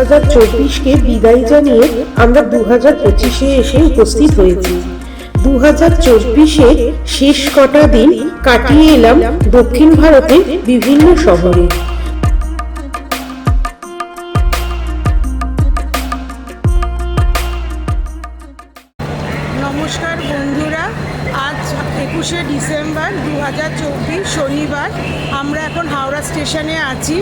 হাজার চব্বিশকে বিদায় জানিয়ে আমরা দু হাজার এসে উপস্থিত হয়েছি। দু শেষ কটা দিন কাটিয়ে এলাম দক্ষিণ বিভিন্ন শহরে। নমস্কার বন্ধুরা, আজ একুশে ডিসেম্বর দু হাজার চব্বিশ শনিবার। আমরা এখন হাওড়া স্টেশনে আছি।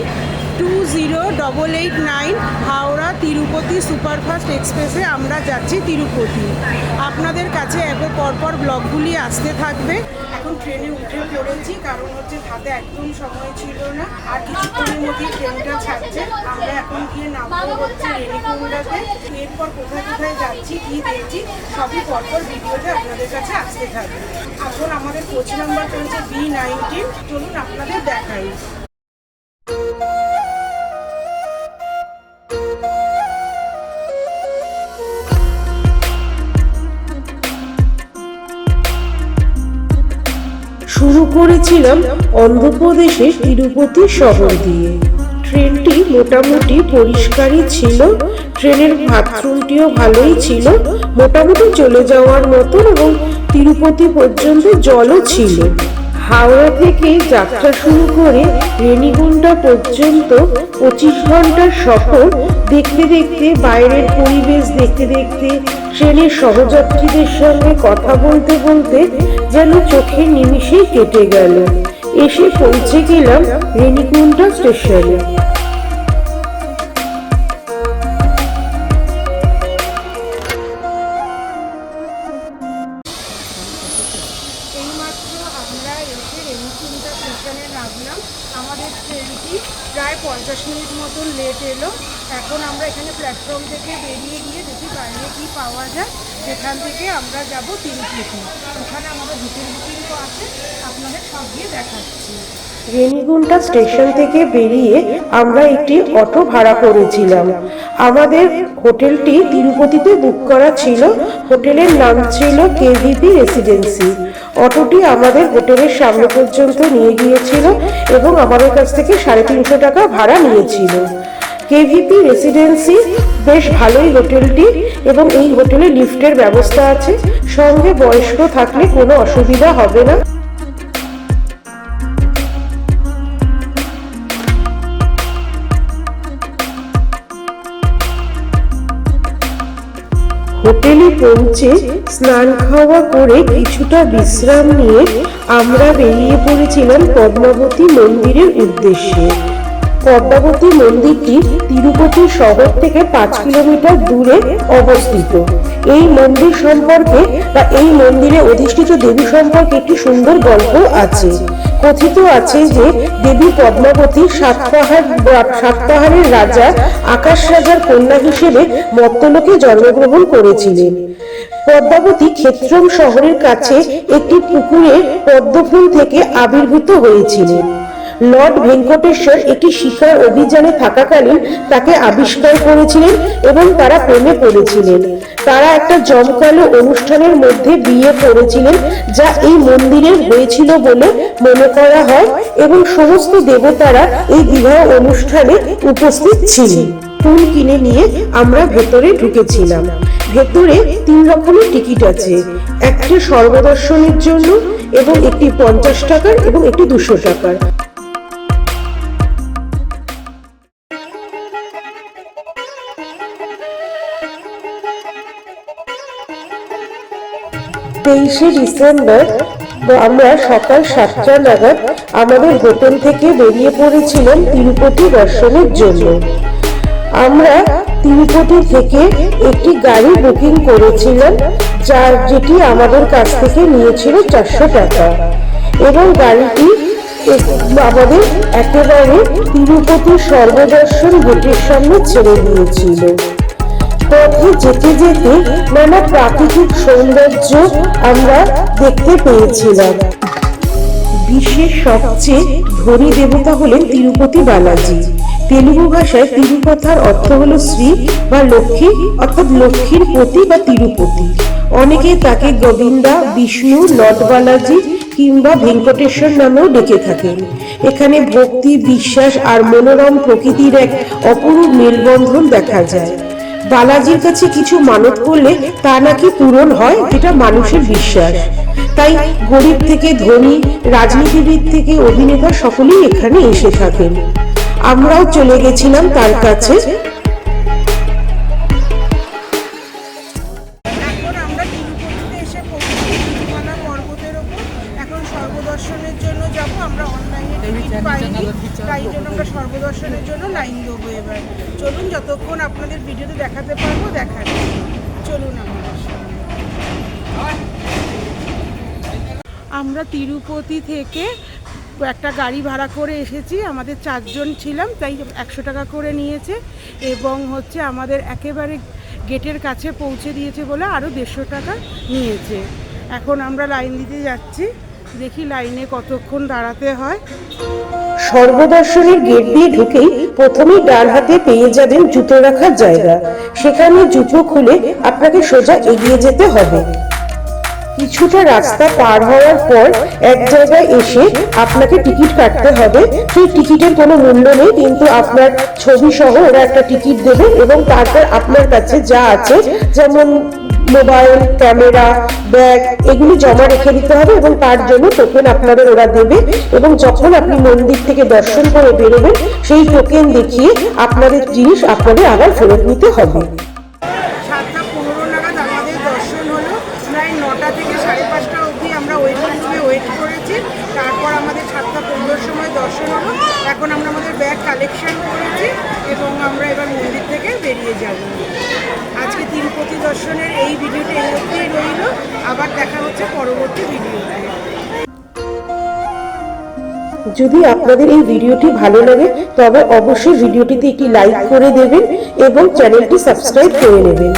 Two zero double eight nine Howrah Tirupati superfast এক্সপ্রেসে আমরা যাচ্ছি তিরুপতি। আপনাদের কাছে একের পরপর ব্লগগুলি আসতে থাকবে। এখন ট্রেনে উঠে পড়েছি, কারণ হচ্ছে হাতে একদম সময় ছিল না, আর কিছুক্ষণের মধ্যেই ট্রেনটা ছাড়ছে। আমরা এখন গিয়ে নামবো হচ্ছে রেনিকুন্ডাতে এরপর কোথায় কোথায় যাচ্ছি, কি দেখছি, সবই পরপর ভিডিওতে আপনাদের কাছে আসতে থাকবে। এখন আমাদের কোচ নাম্বার চলছে বি নাইনটিন চলুন আপনাদের দেখাই। করেছিলাম অন্ধ্রপ্রদেশের তিরুপতি শহর দিয়ে। ট্রেনটি মোটামুটি পরিষ্কারই ছিল, ট্রেনের বাথরুমটিও ভালোই ছিল, মোটামুটি চলে যাওয়ার মতন এবং তিরুপতি পর্যন্ত জলও ছিল। হাওড়া থেকে যাত্রা শুরু করে রেণিগুন্ডা পর্যন্ত পঁচিশ ঘণ্টার সফর। দেখতে দেখতে বাইরের পরিবেশ, দেখতে দেখতে ট্রেনের সহযাত্রীদের সঙ্গে কথা বলতে বলতে যেন চোখের নিমিষেই কেটে গেল। এসে পৌঁছে গেলাম রেনিগুন্ডা স্টেশনে। নামলাম আমাদের ট্রেনটি প্রায় পঞ্চাশ মিনিট মতন লেট এলো। এখন আমরা এখানে প্ল্যাটফর্ম থেকে বেরিয়ে গিয়ে দেখি বাইরে কি পাওয়া যায়। সেখান থেকে আমরা যাব তিরুপতি ওখানে আমাদের হোটেল বুকিংও আছে। আপনাদের সব গিয়ে দেখাচ্ছি। রেনিগুন্টা স্টেশন থেকে বেরিয়ে আমরা একটি অটো ভাড়া করেছিলাম। আমাদের হোটেলটি তিরুপতিতে বুক করা ছিল। হোটেলের নাম ছিল কেভিপি রেসিডেন্সি। অটোটি আমাদের হোটেলের সামনে পর্যন্ত নিয়ে গিয়েছিল এবং আমাদের কাছ থেকে সাড়ে তিনশো টাকা ভাড়া নিয়েছিল। কেভিপি রেসিডেন্সি বেশ ভালোই হোটেলটি এবং এই হোটেলে লিফটের ব্যবস্থা আছে। সঙ্গে বয়স্ক থাকলে কোনো অসুবিধা হবে না। হোটেলে পৌঁছে স্নান খাওয়া করে কিছুটা বিশ্রাম নিয়ে আমরা বেরিয়ে পড়েছিলাম পদ্মাবতী মন্দিরের উদ্দেশ্যে। পদ্মাবতী মন্দিরটি তিরুপতি শহর থেকে পাঁচ কিলোমিটার দূরে অবস্থিত। এই মন্দির সম্পর্কে বা এই মন্দিরে অধিষ্ঠিত দেবী সম্পর্কে একটি সুন্দর গল্প আছে। কথিত আছে যে দেবী পদ্মাবতী সাতপাহার সাতপাহারের রাজা আকাশ রাজার কন্যা হিসেবে মত্তলোকে জন্মগ্রহণ করেছিলেন। পদ্মাবতী ক্ষেত্রম শহরের কাছে একটি পুকুরে পদ্মফুল থেকে আবির্ভূত হয়েছিলেন। লর্ড ভেঙ্কটেশ্বর একটি শিকার অভিযানে থাকাকালীন তাকে আবিষ্কার করেছিলেন এবং তারা প্রেমে পড়েছিলেন। তারা একটা জমকালো অনুষ্ঠানের মধ্যে বিয়ে করেছিলেন, যা এই মন্দিরে হয়েছিল বলে মনে করা হয় এবং সমস্ত দেবতারা এই বিবাহ অনুষ্ঠানে উপস্থিত ছিলেন। ফুল কিনে নিয়ে আমরা ভেতরে ঢুকেছিলাম। ভেতরে তিন রকমের টিকিট আছে। একটা সর্বদর্শনের জন্য এবং একটি পঞ্চাশ টাকার এবং একটি দুশো টাকার। তেইশে ডিসেম্বর আমরা সকাল সাতটা নাগাদ আমাদের হোটেল থেকে বেরিয়ে পড়েছিলাম তিরুপতি দর্শনের জন্য। আমরা তিরুপতি থেকে একটি গাড়ি বুকিং করেছিলাম, যার যেটি আমাদের কাছ থেকে নিয়েছিল চারশো টাকা। এবং গাড়িটি আমাদের একেবারে তিরুপতি সর্বদর্শন গেটের সামনে ছেড়ে দিয়েছিল। পথে যেতে যেতে নানা প্রাকৃতিক সৌন্দর্য আমরা দেখতে পেয়েছিলাম। বিশ্বের সবচেয়ে ধনী দেবতা হলেন তিরুপতি বালাজি। তেলুগু ভাষায় তিরুপথার অর্থ হলো শ্রী বা লক্ষ্মী, অর্থাৎ লক্ষ্মীর পতি বা তিরুপতি। অনেকে তাকে গোবিন্দা, বিষ্ণু, লর্ড বালাজি কিংবা ভেঙ্কটেশ্বর নামেও ডেকে থাকেন। এখানে ভক্তি, বিশ্বাস আর মনোরম প্রকৃতির এক অপরূপ মেলবন্ধন দেখা যায়। বালাজির কাছে কিছু মানত করলে তা নাকি পূরণ হয়, এটা মানুষের বিশ্বাস। তাই গরিব থেকে ধনী, রাজনীতিবিদ থেকে অভিনেতা সকলেই এখানে এসে থাকেন। আমরাও চলে গেছিলাম তার কাছে। আমরা পাইনি তাই জন্য আমরা সর্বদর্শনের জন্য লাইন দেবো এবার। চলুন যতক্ষণ আপনাদের ভিডিওতে দেখাতে পারব দেখাচ্ছি। চলুন আমাদের আমরা তিরুপতি থেকে একটা গাড়ি ভাড়া করে এসেছি। আমাদের চারজন ছিলাম তাই একশো টাকা করে নিয়েছে এবং হচ্ছে আমাদের একেবারে গেটের কাছে পৌঁছে দিয়েছে বলে আরও দেড়শো টাকা নিয়েছে। এখন আমরা লাইন দিতে যাচ্ছি। দেখি লাইনে কতক্ষণ দাঁড়াতে হয়। সর্বদর্শনের গেট দিয়ে ঢুকেই প্রথমেই ডান হাতে পেয়ে যাবেন জুতো রাখার জায়গা। সেখানে জুতো খুলে আপনাকে সোজা এগিয়ে যেতে হবে। কিছুটা রাস্তা পার হওয়ার পর এক জায়গায় এসে আপনাকে টিকিট কাটতে হবে। সেই টিকিটের কোনো মূল্য নেই, কিন্তু আপনার ছবি সহ ওরা একটা টিকিট দেবে এবং তারপর আপনার কাছে যা আছে, যেমন মোবাইল, ক্যামেরা, ব্যাগ, এগুলি জমা রেখে দিতে হবে এবং তার জন্য টোকেন আপনাদের ওরা দেবে এবং যখন আপনি মন্দির থেকে দর্শন করে বেরোবেন, সেই টোকেন দেখিয়ে আপনাদের জিনিস আপনাদের আবার ফেরত নিতে হবে। তারপর আমাদের সাতটা পনেরোর সময় দর্শন হলো। এখন আমরা আমাদের ব্যাগ কালেকশন করেছি। এবং আমরা এবার মন্দির থেকে বেরিয়ে যাব। আজকে তিরুপতি দর্শনের এই ভিডিওটি এই মধ্যেই রইল। আবার দেখা হচ্ছে পরবর্তী ভিডিওতে। যদি আপনাদের এই ভিডিওটি ভালো লাগে, তবে অবশ্যই ভিডিওটিতে একটি লাইক করে দেবেন এবং চ্যানেলটি সাবস্ক্রাইব করে নেবেন।